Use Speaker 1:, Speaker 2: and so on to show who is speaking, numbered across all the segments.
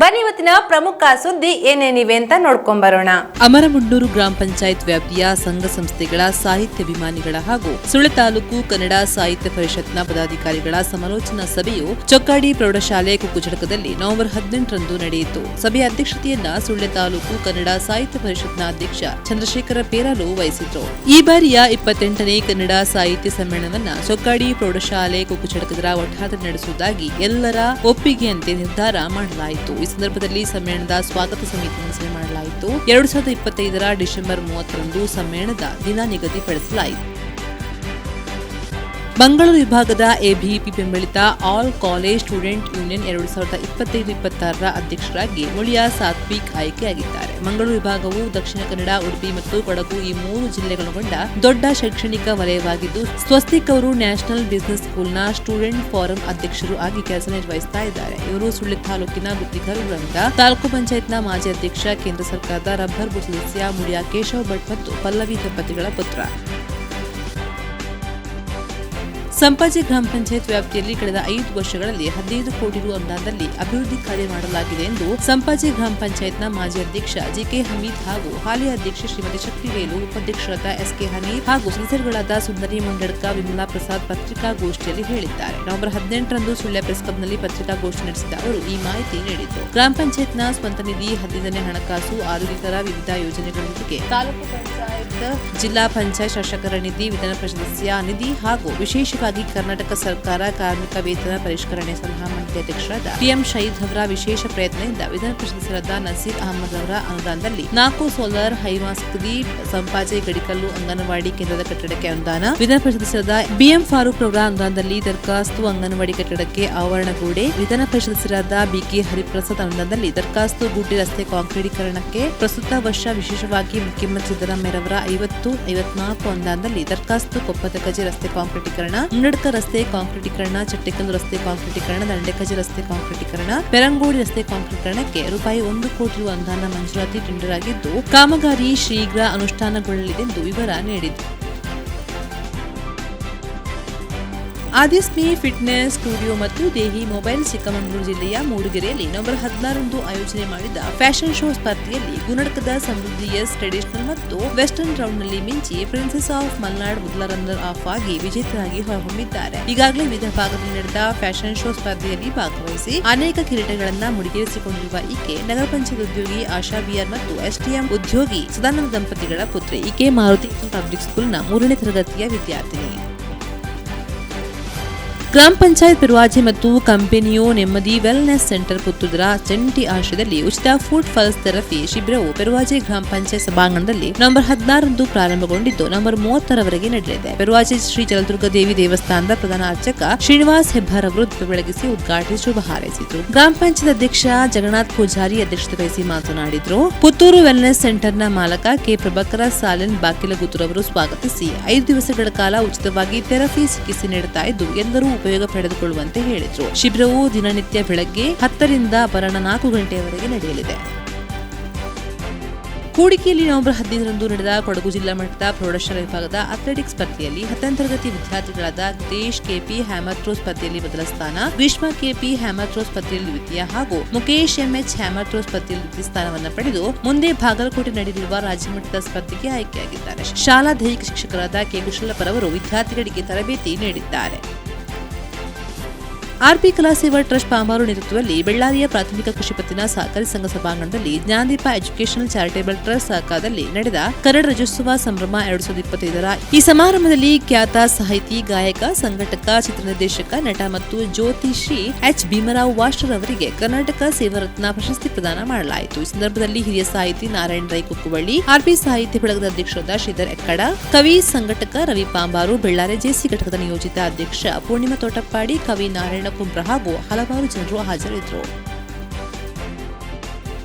Speaker 1: ಬನ್ನಿ ಇವತ್ತಿನ ಪ್ರಮುಖ ಸುದ್ದಿ ಏನೇನಿವೆ ಅಂತ ನೋಡ್ಕೊಂಬರೋಣ
Speaker 2: ಅಮರಮುಂಡೂರು ಗ್ರಾಮ ಪಂಚಾಯತ್ ವ್ಯಾಪ್ತಿಯ ಸಂಘ ಸಂಸ್ಥೆಗಳ ಸಾಹಿತ್ಯ ಅಭಿಮಾನಿಗಳ ಹಾಗೂ ಸುಳೆ ತಾಲೂಕು ಕನ್ನಡ ಸಾಹಿತ್ಯ ಪರಿಷತ್ನ ಪದಾಧಿಕಾರಿಗಳ ಸಮಾಲೋಚನಾ ಸಭೆಯು ಚೊಕ್ಕಾಡಿ ಪ್ರೌಢಶಾಲೆ ಕುಕ್ಕುಜಡಕದಲ್ಲಿ ನವೆಂಬರ್ ಹದಿನೆಂಟರಂದು ನಡೆಯಿತು. ಸಭೆಯ ಅಧ್ಯಕ್ಷತೆಯನ್ನ ಸುಳ್ಯ ತಾಲೂಕು ಕನ್ನಡ ಸಾಹಿತ್ಯ ಪರಿಷತ್ನ ಅಧ್ಯಕ್ಷ ಚಂದ್ರಶೇಖರ ಪೇರಾಲು ವಹಿಸಿದ್ರು. ಈ ಬಾರಿಯ ಇಪ್ಪತ್ತೆಂಟನೇ ಕನ್ನಡ ಸಾಹಿತ್ಯ ಸಮ್ಮೇಳನವನ್ನ ಚೊಕ್ಕಾಡಿ ಪ್ರೌಢಶಾಲೆ ಕುಕ್ಕುಚಡಕದ ಒಟ್ಟಾದ ನಡೆಸುವುದಾಗಿ ಎಲ್ಲರ ಒಪ್ಪಿಗೆಯಂತೆ ನಿರ್ಧಾರ ಮಾಡಲಾಯಿತು. ಈ ಸಂದರ್ಭದಲ್ಲಿ ಸಮ್ಮೇಳನದ ಸ್ವಾಗತ ಸಮಿತಿ ರಚನೆ ಮಾಡಲಾಯಿತು. ಎರಡು ಸಾವಿರದ ಇಪ್ಪತ್ತೈದರ ಡಿಸೆಂಬರ್ ಮೂವತ್ತರಂದು ಸಮ್ಮೇಳನದ ದಿನ ನಿಗದಿಪಡಿಸಲಾಯಿತು ಮಂಗಳೂರು ವಿಭಾಗದ ಎಬಿಪಿ ಬೆಂಬಲಿತ ಆಲ್ ಕಾಲೇಜ್ ಸ್ಟೂಡೆಂಟ್ ಯೂನಿಯನ್ ಎರಡು ಸಾವಿರದ ಇಪ್ಪತ್ತೈದು, ಇಪ್ಪತ್ತಾರರ ಅಧ್ಯಕ್ಷರಾಗಿ ಮುಳಿಯಾ ಸಾತ್ವಿಕ್ ಆಯ್ಕೆಯಾಗಿದ್ದಾರೆ. ಮಂಗಳೂರು ವಿಭಾಗವು ದಕ್ಷಿಣ ಕನ್ನಡ, ಉಡುಪಿ ಮತ್ತು ಕೊಡಗು ಈ ಮೂರು ಜಿಲ್ಲೆಗಳೊಳಗೊಂಡ ದೊಡ್ಡ ಶೈಕ್ಷಣಿಕ ವಲಯವಾಗಿದ್ದು, ಸ್ವಸ್ತಿಕ್ ಅವರು ನ್ಯಾಷನಲ್ ಬಿಸಿನೆಸ್ ಸ್ಕೂಲ್ನ ಸ್ಟೂಡೆಂಟ್ ಫಾರಂ ಅಧ್ಯಕ್ಷರು ಆಗಿ ಕೆಲಸ ನಿರ್ವಹಿಸ್ತಾ ಇದ್ದಾರೆ. ಇವರು ಸುಳ್ಳಿ ತಾಲೂಕಿನ ಗುತ್ತಿಗಾರರಿಂದ ತಾಲೂಕು ಪಂಚಾಯತ್ನ ಮಾಜಿ ಅಧ್ಯಕ್ಷ, ಕೇಂದ್ರ ಸರ್ಕಾರದ ರಬ್ಬರ್ ಬುಸಿಯ ಸದಸ್ಯ ಮುಳಿಯ ಕೇಶವ್ ಭಟ್ ಮತ್ತು ಪಲ್ಲವಿ ದಂಪತಿಗಳ ಪುತ್ರ. ಸಂಪಾಜಿ ಗ್ರಾಮ ಪಂಚಾಯತ್ ವ್ಯಾಪ್ತಿಯಲ್ಲಿ ಕಳೆದ ಐದು ವರ್ಷಗಳಲ್ಲಿ ಹದಿನೈದು ಕೋಟಿ ರು ಅನುದಾನದಲ್ಲಿ ಅಭಿವೃದ್ಧಿ ಕಾರ್ಯ ಮಾಡಲಾಗಿದೆ ಎಂದು ಸಂಪಾಜಿ ಗ್ರಾಮ ಪಂಚಾಯತ್ನ ಮಾಜಿ ಅಧ್ಯಕ್ಷ ಜಿಕೆ ಹಮೀದ್ ಹಾಗೂ ಹಾಲಿ ಅಧ್ಯಕ್ಷ ಶ್ರೀಮತಿ ಶಕ್ತಿವೇಲು ಉಪಾಧ್ಯಕ್ಷರಾದ ಎಸ್ಕೆ ಹಮೀದ್ ಹಾಗೂ ಸದಸ್ಯರುಗಳಾದ ಸುಂದರಿ ಮುಂಡಡ್ಕ ವಿಮಲಾ ಪ್ರಸಾದ್ ಪತ್ರಿಕಾಗೋಷ್ಠಿಯಲ್ಲಿ ಹೇಳಿದ್ದಾರೆ. ನವೆಂಬರ್ ಹದಿನೆಂಟರಂದು ಸುಳ್ಯ ಪ್ರೆಸ್ ಕ್ಲಬ್ನಲ್ಲಿ ಪತ್ರಿಕಾಗೋಷ್ಠಿ ನಡೆಸಿದ ಅವರು ಈ ಮಾಹಿತಿ ನೀಡಿದ್ದು, ಗ್ರಾಮ ಪಂಚಾಯತ್ನ ಸ್ವಂತ ನಿಧಿ, ಹದಿನೈದನೇ ಹಣಕಾಸು ಆರೋಗ್ಯಕರ ವಿವಿಧ ಯೋಜನೆಗಳೊಂದಿಗೆ ತಾಲೂಕು ಪಂಚಾಯತ್, ಜಿಲ್ಲಾ ಪಂಚಾಯತ್ ಶಾಸಕರ ನಿಧಿ, ವಿಧಾನ ಪರಿಷತ್ ನಿಧಿ ಹಾಗೂ ವಿಶೇಷವಾಗಿ ಕರ್ನಾಟಕ ಸರ್ಕಾರ ಕಾರ್ಮಿಕ ವೇತನ ಪರಿಷ್ಕರಣೆ ಸಲಹಾ ಮಂಡಳಿ ಅಧ್ಯಕ್ಷರಾದ ಪಿಎಂ ಶಹೀದ್ ಅವರ ವಿಶೇಷ ಪ್ರಯತ್ನದಿಂದ ವಿಧಾನ ಪರಿಷತ್ ಸದಸ್ಯರಾದ ನಸೀರ್ ಅಹಮದ್ ಅವರ ಅನುದಾನದಲ್ಲಿ ನಾಲ್ಕು ಸೋಲಾರ್ ಹೈಮಾಸ್ಕದಿ ಸಂಪಾಜೆ ಗಡಿಕಲ್ಲು ಅಂಗನವಾಡಿ ಕೇಂದ್ರದ ಕಟ್ಟಡಕ್ಕೆ ಅನುದಾನ. ವಿಧಾನ ಪರಿಷತ್ ಸದಸ್ಯರಾದ ಬಿಎಂ ಫಾರೂಕ್ ಅವರ ಅನುದಾನದಲ್ಲಿ ದರ್ಖಾಸ್ತು ಅಂಗನವಾಡಿ ಕಟ್ಟಡಕ್ಕೆ ಆವರಣಗೋಡೆ. ವಿಧಾನ ಪರಿಷತ್ ಸದಸ್ಯರಾದ ಬಿಕೆ ಹರಿಪ್ರಸಾದ್ ಅನುದಾನದಲ್ಲಿ ದರ್ಖಾಸ್ತು ಗುಡ್ಡಿ ರಸ್ತೆ ಕಾಂಕ್ರೀಟೀಕರಣಕ್ಕೆ ಪ್ರಸ್ತುತ ವರ್ಷ ವಿಶೇಷವಾಗಿ ಮುಖ್ಯಮಂತ್ರಿ ಸಿದ್ದರಾಮಯ್ಯರವರ ಐವತ್ತು, ಐವತ್ನಾಲ್ಕು ಅನುದಾನದಲ್ಲಿ ದರ್ಖಾಸ್ತು ಕೊಪ್ಪದ ಕಜೆ ರಸ್ತೆ ಕಾಂಕ್ರೀಟೀಕರಣ. ಮುನ್ನಡ್ಕ ರಸ್ತೆ ಕಾಂಕ್ರೀಟೀಕರಣ ಚಟ್ಟೆಕಲ್ಲು ರಸ್ತೆ ಕಾಂಕ್ರೀಟೀಕರಣ, ದಂಡೆಕಜಿ ರಸ್ತೆ ಕಾಂಕ್ರೀಟೀಕರಣ, ಪೆರಂಗೋಡಿ ರಸ್ತೆ ಕಾಂಕ್ರೀಟೀಕರಣಕ್ಕೆ ರೂಪಾಯಿ ಒಂದು ಕೋಟಿ ಅನುದಾನ ಮಂಜೂರಾತಿ ಟೆಂಡರ್ ಆಗಿದ್ದು, ಕಾಮಗಾರಿ ಶೀಘ್ರ ಅನುಷ್ಠಾನಗೊಳ್ಳಲಿದೆ ಎಂದು ವಿವರ ನೀಡಿತು ಆದಿಸ್ಮಿ ಫಿಟ್ನೆಸ್ ಸ್ಟುಡಿಯೋ ಮತ್ತು ದೇಹಿ ಮೊಬೈಲ್ ಚಿಕ್ಕಮಗಳೂರು ಜಿಲ್ಲೆಯ ಮೂಡಿಗೆರೆಯಲ್ಲಿ ನವೆಂಬರ್ ಹದಿನಾರರಂದು ಆಯೋಜನೆ ಮಾಡಿದ ಫ್ಯಾಷನ್ ಶೋ ಸ್ಪರ್ಧೆಯಲ್ಲಿ ಗುಣಡಕದ ಸಮೃದ್ಧಿ ಎಸ್ ಟ್ರೆಡಿಷನಲ್ ಮತ್ತು ವೆಸ್ಟರ್ನ್ ರೌಂಡ್ನಲ್ಲಿ ಮಿಂಚಿ ಪ್ರಿನ್ಸೆಸ್ ಆಫ್ ಮಲ್ನಾಡ್ ಮೊದಲ ರನ್ನರ್ ಆಫ್ ಆಗಿ ವಿಜೇತರಾಗಿ ಹೊರಹೊಮ್ಮಿದ್ದಾರೆ. ಈಗಾಗಲೇ ವಿವಿಧ ಭಾಗದಲ್ಲಿ ನಡೆದ ಫ್ಯಾಷನ್ ಶೋ ಸ್ಪರ್ಧೆಯಲ್ಲಿ ಭಾಗವಹಿಸಿ ಅನೇಕ ಕಿರೀಟಗಳನ್ನ ಮುಡಿಗೇರಿಸಿಕೊಂಡಿರುವ ಈಕೆ ನಗರ ಪಂಚಾಯತ್ ಉದ್ಯೋಗಿ ಆಶಾ ಬಿಆರ್ ಮತ್ತು ಎಸ್ಟಿಎಂ ಉದ್ಯೋಗಿ ಸದಾನಂದ ದಂಪತಿಗಳ ಪುತ್ರಿ ಈಕೆ ಮಾರುತಿ ಪಬ್ಲಿಕ್ ಸ್ಕೂಲ್ನ ಮೂರನೇ ತರಗತಿಯ ವಿದ್ಯಾರ್ಥಿನಿ. ಗ್ರಾಮ ಪಂಚಾಯತ್ ಪಿರ್ವಾಜಿ ಮತ್ತು ಕಂಪೆನಿಯೋ ನೆಮ್ಮದಿ ವೆಲ್ನೆಸ್ ಸೆಂಟರ್ ಪುತ್ತೂರ ಜಂಟಿ ಆಶ್ರಯದಲ್ಲಿ ಉಚಿತ ಫುಡ್ ಫಲ್ಸ್ ಥೆರಪಿ ಶಿಬಿರವು ಪೆರುವಾಜೆ ಗ್ರಾಮ ಪಂಚಾಯತ್ ಸಭಾಂಗಣದಲ್ಲಿ ನವೆಂಬರ್ ಹದಿನಾರರಂದು ಪ್ರಾರಂಭಗೊಂಡಿದ್ದು ನವೆಂಬರ್ ಮೂವತ್ತರವರೆಗೆ ನಡೆಯಲಿದೆ. ಪೆರುವಾಜೆ ಶ್ರೀ ಜಲದುರ್ಗ ದೇವಿ ದೇವಸ್ಥಾನದ ಪ್ರಧಾನ ಅರ್ಚಕ ಶ್ರೀನಿವಾಸ್ ಹೆಬ್ಬಾರ್ ಅವರು ದೀಪ ಬೆಳಗಿಸಿ ಉದ್ಘಾಟಿಸಿ ಶುಭ ಹಾರೈಸಿದರು. ಗ್ರಾಮ ಪಂಚಾಯತ್ ಅಧ್ಯಕ್ಷ ಜಗನ್ನಾಥ್ ಪೂಜಾರಿ ಅಧ್ಯಕ್ಷತೆ ವಹಿಸಿ ಮಾತನಾಡಿದರು. ಪುತ್ತೂರು ವೆಲ್ನೆಸ್ ಸೆಂಟರ್ನ ಮಾಲಕ ಕೆ. ಪ್ರಭಾಕರ ಸಾಲೆನ್ ಬಾಕಿಲಗುತ್ತೂರ್ ಅವರು ಸ್ವಾಗತಿಸಿ, ಐದು ದಿವಸಗಳ ಕಾಲ ಉಚಿತವಾಗಿ ಥೆರಪಿ ಚಿಕಿತ್ಸೆ ನೀಡುತ್ತಾ ಇದ್ದು ಎಲ್ಲರೂ ಉಪಯೋಗ ಪಡೆದುಕೊಳ್ಳುವಂತೆ ಹೇಳಿದರು. ಶಿಬಿರವು ದಿನನಿತ್ಯ ಬೆಳಗ್ಗೆ ಹತ್ತರಿಂದ ಅಪರಾಹ್ನ ನಾಲ್ಕು ಗಂಟೆಯವರೆಗೆ ನಡೆಯಲಿದೆ. ಕೂಡಿಕೆಯಲ್ಲಿ ನವೆಂಬರ್ ಹದಿನೈದರಂದು ನಡೆದ ಕೊಡಗು ಜಿಲ್ಲಾ ಮಟ್ಟದ ಪ್ರೌಢಶಾಲಾ ವಿಭಾಗದ ಅಥ್ಲೆಟಿಕ್ಸ್ ಸ್ಪರ್ಧೆಯಲ್ಲಿ ಹತ್ತನೇ ವಿದ್ಯಾರ್ಥಿಗಳಾದ ದೇಶ್ ಕೆಪಿ ಹ್ಯಾಮರ್ ಥ್ರೋ ಸ್ಪರ್ಧೆಯಲ್ಲಿ ಮೊದಲ ಸ್ಥಾನ, ವಿಶ್ವ ಕೆಪಿ ಹ್ಯಾಮರ್ ಥ್ರೋ ಸ್ಪರ್ಧೆಯಲ್ಲಿ ದ್ವಿತೀಯ ಹಾಗೂ ಮುಖೇಶ್ ಎಂಎಚ್ ಹ್ಯಾಮರ್ ಥ್ರೋ ಸ್ಪರ್ಧೆಯಲ್ಲಿ ದ್ವಿತೀಯ ಸ್ಥಾನವನ್ನು ಪಡೆದು ಮುಂದೆ ಬಾಗಲಕೋಟೆ ನಡೆಯಲಿರುವ ರಾಜ್ಯಮಟ್ಟದ ಸ್ಪರ್ಧೆಗೆ ಆಯ್ಕೆಯಾಗಿದ್ದಾರೆ. ಶಾಲಾ ದೈಹಿಕ ಶಿಕ್ಷಕರಾದ ಕೆ ಕುಶಲಪ್ಪರವರು ವಿದ್ಯಾರ್ಥಿಗಳಿಗೆ ತರಬೇತಿ ನೀಡಿದ್ದಾರೆ. ಆರ್ಪಿ ಕಲಾ ಸೇವಾ ಟ್ರಸ್ಟ್ ಪಾಂಬಾರು ನೇತೃತ್ವದಲ್ಲಿ ಬೆಳ್ಳಾರಿಯ ಪ್ರಾಥಮಿಕ ಕೃಷಿ ಪತ್ತಿನ ಸಹಕಾರಿ ಸಂಘ ಸಭಾಂಗಣದಲ್ಲಿ ಜ್ಞಾನದೀಪ ಎಜುಕೇಷನಲ್ ಚಾರಿಟೇಬಲ್ ಟ್ರಸ್ಟ್ ಸಹಕಾರದಲ್ಲಿ ನಡೆದ ಕನ್ನಡ ರಜೋತ್ಸವ ಸಂಭ್ರಮ ಎರಡು ಸಾವಿರದ ಇಪ್ಪತ್ತೈದರ ಈ ಸಮಾರಂಭದಲ್ಲಿ ಖ್ಯಾತ ಸಾಹಿತಿ, ಗಾಯಕ, ಸಂಘಟಕ, ಚಿತ್ರನಿರ್ದೇಶಕ ನಟ ಮತ್ತು ಜ್ಯೋತಿಷಿ ಎಚ್. ಭೀಮರಾವ್ ವಾಷ್ಟರ್ ಅವರಿಗೆ ಕರ್ನಾಟಕ ಸೇವಾರತ್ನ ಪ್ರಶಸ್ತಿ ಪ್ರದಾನ ಮಾಡಲಾಯಿತು. ಈ ಸಂದರ್ಭದಲ್ಲಿ ಹಿರಿಯ ಸಾಹಿತಿ ನಾರಾಯಣ ರೈ ಕುಕ್ಕುವಳ್ಳಿ, ಆರ್ಪಿ ಸಾಹಿತ್ಯ ಬಳಗದ ಅಧ್ಯಕ್ಷರಾದ ಶ್ರೀಧರ್ ಎಕ್ಕಡ, ಕವಿ, ಸಂಘಟಕ ರವಿ ಪಾಂಬಾರು, ಬೆಳ್ಳಾರಿ ಜೆಸಿ ಘಟಕದ ನಿಯೋಜಿತ ಅಧ್ಯಕ್ಷ ಪೂರ್ಣಿಮಾ ತೋಟಪ್ಪಾಡಿ, ಕವಿ ನಾರಾಯಣ ಕುಂಬ್ರ ಹಾಗೂ ಹಲವಾರು ಜನರು ಹಾಜರಿದ್ದರು.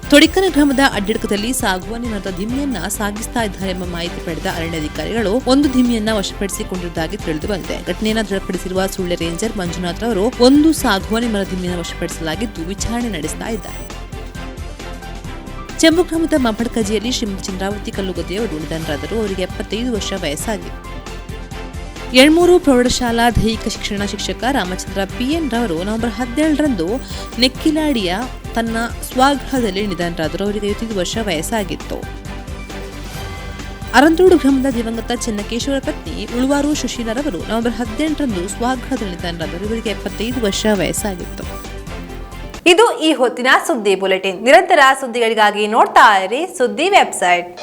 Speaker 2: ತೊಡಿಕನ ಗ್ರಾಮದ ಅಡ್ಡಿಡಕದಲ್ಲಿ ಸಾಗುವಾನಿ ಮರದ ಧಿಮ್ಮಿಯನ್ನ ಸಾಗಿಸ್ತಾ ಇದ್ದಾರೆ ಎಂಬ ಮಾಹಿತಿ ಪಡೆದ ಅರಣ್ಯಾಧಿಕಾರಿಗಳು ಒಂದು ಧಿಮ್ಮಿಯನ್ನ ವಶಪಡಿಸಿಕೊಂಡಿರುವುದಾಗಿ ತಿಳಿದು ಬಂದಿದೆ. ಘಟನೆಯನ್ನು ದೃಢಪಡಿಸಿರುವ ಸುಳ್ಳೆ ರೇಂಜರ್ ಮಂಜುನಾಥ್ ಅವರು ಒಂದು ಸಾಗುವಾನಿ ಮರ ಧಿಮ್ಮಿಯನ್ನು ವಶಪಡಿಸಲಾಗಿದ್ದು ವಿಚಾರಣೆ ನಡೆಸ್ತಾ ಇದ್ದಾರೆ. ಚೆಂಬು ಗ್ರಾಮದ ಮಬ್ಬಡ್ಕಜಿಯಲ್ಲಿ ಶ್ರೀಮತಿ ಚಂದ್ರಾವತಿ ಕಲ್ಲುಗದ್ದೆಯವರು ನಿಧನರಾದರು. ಅವರಿಗೆ ಎಪ್ಪತ್ತೈದು ವರ್ಷ ವಯಸ್ಸಾಗಿತ್ತು ಎಳ್ಮೂರು ಪ್ರೌಢಶಾಲಾ ದೈಹಿಕ ಶಿಕ್ಷಣ ಶಿಕ್ಷಕ ರಾಮಚಂದ್ರ ಪಿಎನ್ ರವರು ನವೆಂಬರ್ ಹದಿನೇಳರಂದು ನೆಕ್ಕಿಲಾಡಿಯ ತನ್ನ ಸ್ವಗೃಹದಲ್ಲಿ ನಿಧನರಾದರು. ಅವರಿಗೆ ಐವತ್ತೈದು ವರ್ಷ ವಯಸ್ಸಾಗಿತ್ತು. ಅರಂತೋಡು ಗ್ರಾಮದ ದಿವಂಗತ ಚೆನ್ನಕೇಶ್ವರ ಪತ್ನಿ ಉಳುವಾರು ಸುಶೀಲರವರು ನವೆಂಬರ್ ಹದಿನೆಂಟರಂದು ಸ್ವಗೃಹದಲ್ಲಿ ನಿಧನರಾದರು. ಇವರಿಗೆ ಎಪ್ಪತ್ತೈದು ವರ್ಷ ವಯಸ್ಸಾಗಿತ್ತು.
Speaker 1: ಇದು ಈ ಹೊತ್ತಿನ ಸುದ್ದಿ ಬುಲೆಟಿನ್. ನಿರಂತರ ಸುದ್ದಿಗಳಿಗಾಗಿ ನೋಡ್ತಾ ಇರಿ ಸುದ್ದಿ ವೆಬ್ಸೈಟ್.